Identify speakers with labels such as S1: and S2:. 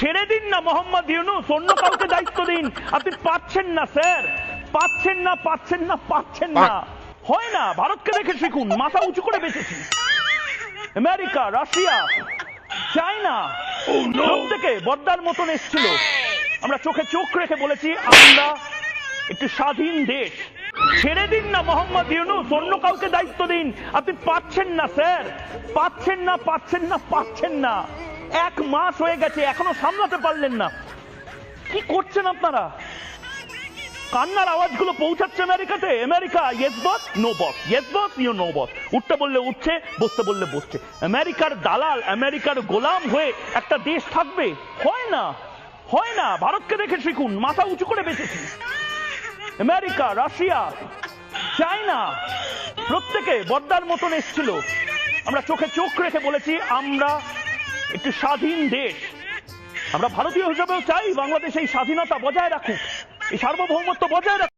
S1: ছেড়ে দিন না মোহাম্মদ ইউনুস অন্য কাউকে দায়িত্ব দিন। আপনি পাচ্ছেন না স্যার। পাচ্ছেন না পাচ্ছেন না পাচ্ছেন না। হয় না ভারতকে দেখে শিখুন মাথা উঁচু করে বেঁচেছি। আমেরিকা রাশিয়া চায়না প্রত্যেকে বদ্দার মতন এসছিল। আমরা চোখে চোখ রেখে বলেছি আমরা একটি স্বাধীন দেশ। ছেড়ে দিন না মোহাম্মদ ইউনুস অন্য কাউকে দায়িত্ব দিন। আপনি পাচ্ছেন না স্যার। পাচ্ছেন না পাচ্ছেন না পাচ্ছেন না। এক মাস হয়ে গেছে, এখনও সামলাতে পারলেন না। কি করছেন আপনারা? কান্নার আওয়াজগুলো পৌঁছাচ্ছে আমেরিকাতে। America yes boss no boss yes boss you know boss উঠতে বললে উঠছে, বসতে বললে বসছে। আমেরিকার দালাল, আমেরিকার গোলাম হয়ে একটা দেশ থাকবে। হয় না হয় না, ভারতকে দেখে শিখুন, মাথা উঁচু করে বেঁচেছি। আমেরিকা, রাশিয়া, চায়না, প্রত্যেকে বদ্দার মতন এসছিল। আমরা চোখে চোখ রেখে বলেছি, আমরা একটি স্বাধীন দেশ। আমরা ভারতীয় হিসেবেও চাই বাংলাদেশ এই স্বাধীনতা বজায় রাখুক, এই সার্বভৌমত্ব বজায় রাখুক।